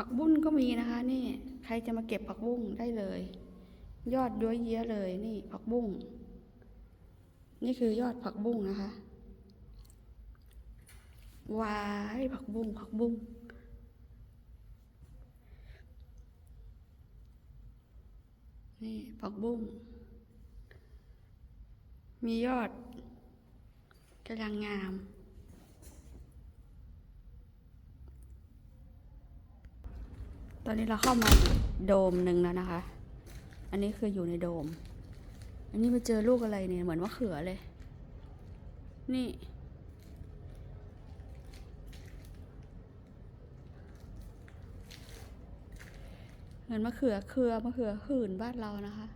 ผักบุ้งก็มีนะคะนี่ใครจะมาเก็บผักบุ้งได้เลย ยอดย้อยเยี้ยเลยนี่ผักบุ้งนี่คือยอดผักบุ้งนะคะวายผักบุ้งผักบุ้งนี่ผักบุ้งมียอดกำลังงาม อนนี้เราเข้ามาโดมหนึ่งแล้วนะคะ อันนี้คืออยู่ในโดม อันนี้มาเจอลูกอะไรเนี่ย เหมือนมะเขือเลย นี่ เหมือนมะเขือเครือมะเขือหื่นบ้านเรานะคะ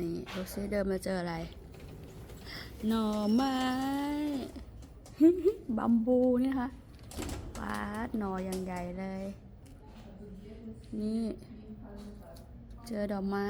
นี่ดูซิเดินมาเจออะไร หน่อไม้บัมบูนี่ค่ะปาดหน่ออย่างใหญ่เลย นี่ เจอดอกไม้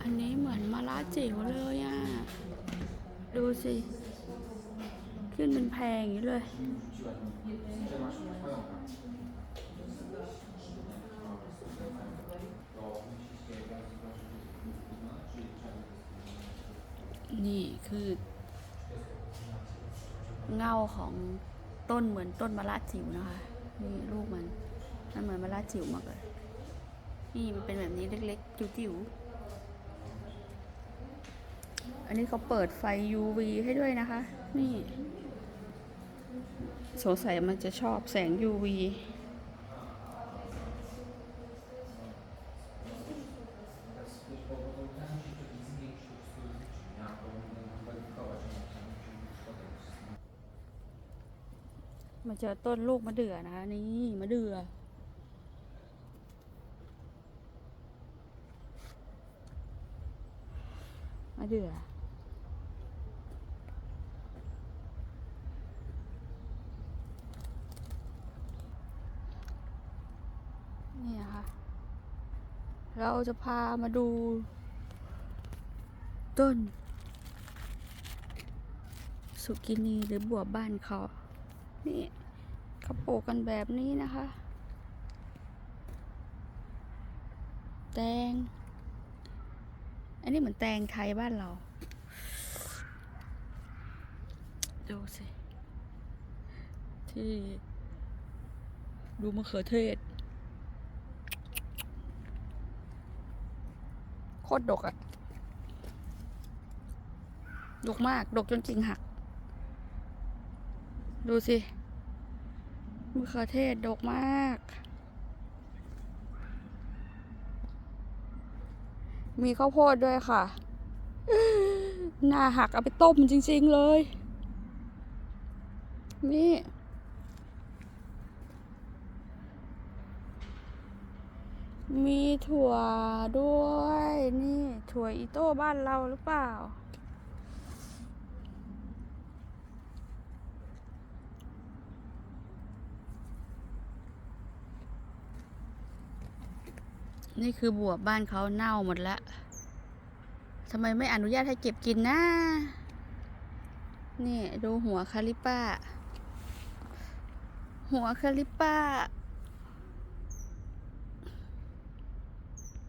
อันนี้เหมือนมะระ จิ๋วเลยอะ ดูสิ ขึ้นเป็นแพงอย่างนี้เลย นี่คือ เงาของต้นเหมือนต้นมะระจิ๋วนะคะ นี่ลูกมันมันเหมือนมะระจิ๋วมากเลย นี่มันเป็นแบบนี้เล็กๆจิ๋วๆ อันนี้เขาเปิดไฟ UV ให้ด้วยนะคะ นี่ สงสัยมันจะชอบแสง UV มาเจอต้นลูกมะเดื่อนะคะ นี่มะเดื่อมะเดื่อ นี่นะคะเราจะพามาดู ต้น สุกินีหรือบัวบ้านเขา นี่เขาปลูกกันแบบนี้นะคะ แตง อันนี้เหมือนแตงไทยบ้านเรา ดูสิ ที่ดูมะเขือเทศ คตรดกอะดกมาก ดกจนจริงหัก ดูสิมะเขือเทศดกมาก มีข้าวโพดด้วยค่ะ หน้าหักเอาไปต้มจริง ๆเลย นี่ มีถั่วด้วยนี่ถั่วอีโต้บ้านเราหรือเปล่า นี่คือบวบบ้านเขาเน่าหมดแล้วทำไมไม่อนุญาตให้เก็บกินนะ นี่ดูหัวคาลิป้า หัวคาลิป้า